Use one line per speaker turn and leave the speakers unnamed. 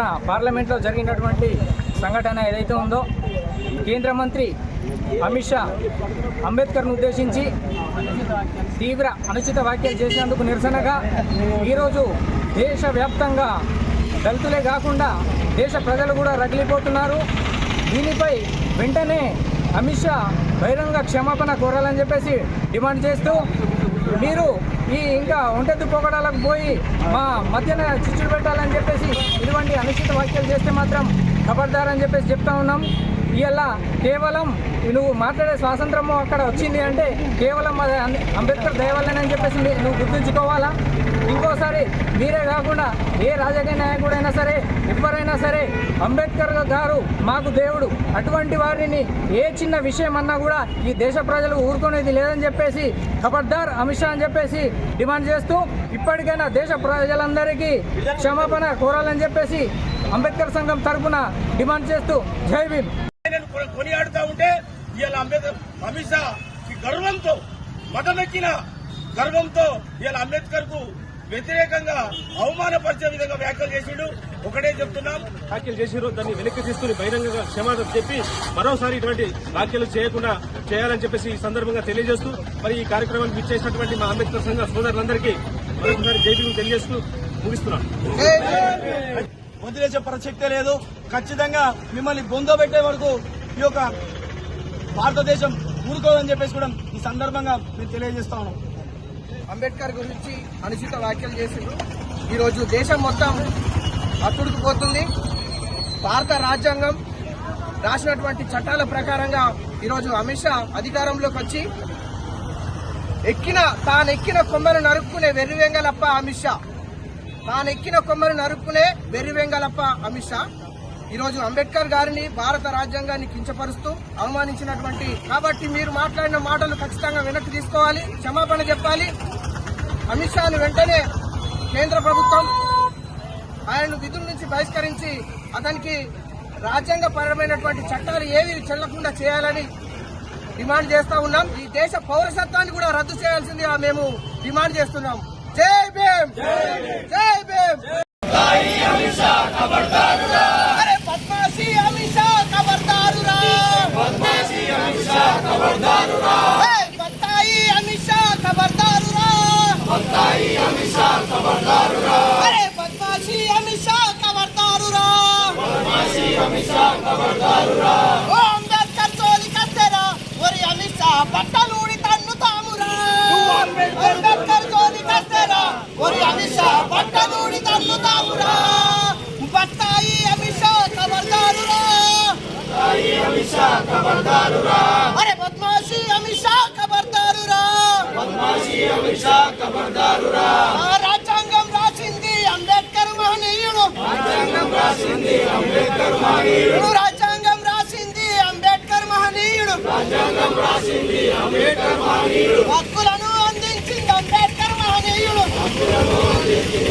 మొన్న పార్లమెంట్లో జరిగినటువంటి సంఘటన ఏదైతే ఉందో కేంద్ర మంత్రి అమిత్ షా అంబేద్కర్ను ఉద్దేశించి తీవ్ర అనుచిత వ్యాఖ్యలు చేసినందుకు నిరసనగా ఈరోజు దేశవ్యాప్తంగా దళితులే కాకుండా దేశ ప్రజలు కూడా రగిలిపోతున్నారు. దీనిపై వెంటనే అమిత్ షా బహిరంగ క్షమాపణ కోరాలని చెప్పేసి డిమాండ్ చేస్తూ మీరు ఈ ఇంకా ఒంటెత్తు పోగడాలకు పోయి మా మధ్యన చిచ్చులు పెట్టాలని చెప్పేసి ఇటువంటి అనుచిత వ్యాఖ్యలు చేస్తే మాత్రం ఖబర్దారని చెప్పేసి చెప్తా ఉన్నాం. ఇలా కేవలం నువ్వు మాట్లాడే స్వాతంత్రము అక్కడ వచ్చింది అంటే కేవలం అది అంబేద్కర్ దయవల్లనని చెప్పేసి నువ్వు గుర్తుంచుకోవాలా? ఇంకోసారి మీరే కాకుండా ఏ రాజకీయ నాయకుడైనా సరే ఎవరైనా సరే అంబేద్కర్ గారు మాకు దేవుడు. అటువంటి వారిని ఏ చిన్న విషయం అన్నా కూడా ఈ దేశ ప్రజలు ఊరుకునేది లేదని చెప్పేసి ఖబర్దార్ అమిత్ షా అని చెప్పేసి డిమాండ్ చేస్తూ ఇప్పటికైనా దేశ ప్రజలందరికీ క్షమాపణ కోరాలని చెప్పేసి అంబేద్కర్ సంఘం తరపున డిమాండ్ చేస్తూ జై భీమ్.
కొనియాడుతూ ఉంటే ఇవాళ అంబేద్కర్ అమిత్ షా గర్వంతో మతమెక్కిన గర్వంతో ఇవాళ అంబేద్కర్కు వ్యతిరేకంగా అవమానపరిచే విధంగా వ్యాఖ్య
వ్యాఖ్యలు చేసిరో దాన్ని వెనక్కి తీసుకుని బహిరంగంగా క్షమాపణ చెప్పి మరోసారి ఇటువంటి వ్యాఖ్యలు చేయకుండా చేయాలని చెప్పేసి ఈ సందర్భంగా తెలియజేస్తూ మరి ఈ కార్యక్రమానికి ఇచ్చేసినటువంటి మా అంబేద్కర్ సంఘ సోదరులందరికీ మరొకసారి జైబీని తెలియజేస్తూ ముగిస్తున్నాను.
వదిలేసే ప్రసక్తే లేదు. ఖచ్చితంగా మిమ్మల్ని బొందోబెట్టే వరకు ఈ యొక్క భారతదేశం ఊరుకోదని చెప్పేసి కూడా ఈ సందర్భంగా మేము తెలియజేస్తా ఉన్నాం.
అంబేద్కర్ గురించి అనుచిత వ్యాఖ్యలు చేసిండ్రు. ఈరోజు దేశం మొత్తం అట్టుడుకుపోతుంది. భారత రాజ్యాంగం రాసినటువంటి చట్టాల ప్రకారంగా ఈరోజు అమిత్ షా అధికారంలోకి వచ్చి ఎక్కిన తాను ఎక్కిన కొమ్మను నరుక్కునే వెర్రివెంగలప్ప అమిత్ షా. తాను ఎక్కిన కొమ్మను నరుక్కునే వెర్రివెంగలప్ప అమిత్ షా. ఈరోజు అంబేద్కర్ గారిని భారత రాజ్యాంగాన్ని కించపరుస్తూ అవమానించినటువంటి కాబట్టి మీరు మాట్లాడిన మాటలు ఖచ్చితంగా వెనక్కి తీసుకోవాలి క్షమాపణ చెప్పాలి. అమిత్ షాను వెంటనే కేంద్ర ప్రభుత్వం ఆయనను విధుల నుంచి బహిష్కరించి అతనికి రాజ్యాంగపరమైనటువంటి చట్టాలు ఏవి చెల్లకుండా చేయాలని డిమాండ్ చేస్తా ఉన్నాం. ఈ దేశ పౌరసత్వాన్ని కూడా రద్దు చేయాల్సిందిగా మేము డిమాండ్ చేస్తున్నాం. జై భీమ్! జై अरे बदमाशी अमिशा खबरदारुरा बदमाशी अमिशा खबरदारुरा రాజ్యాంగం రాసింది అంబేద్కర్ మహనీయుడు. రాజ్యాంగం రాసింది అంబేద్కర్ మహనీయుడు. రాజ్యాంగం రాసింది అంబేద్కర్ మహనీయుడు. హక్కులను అందించింది అంబేద్కర్ మహనీయుడు. అంబేద్కర్ మహనీయుడు.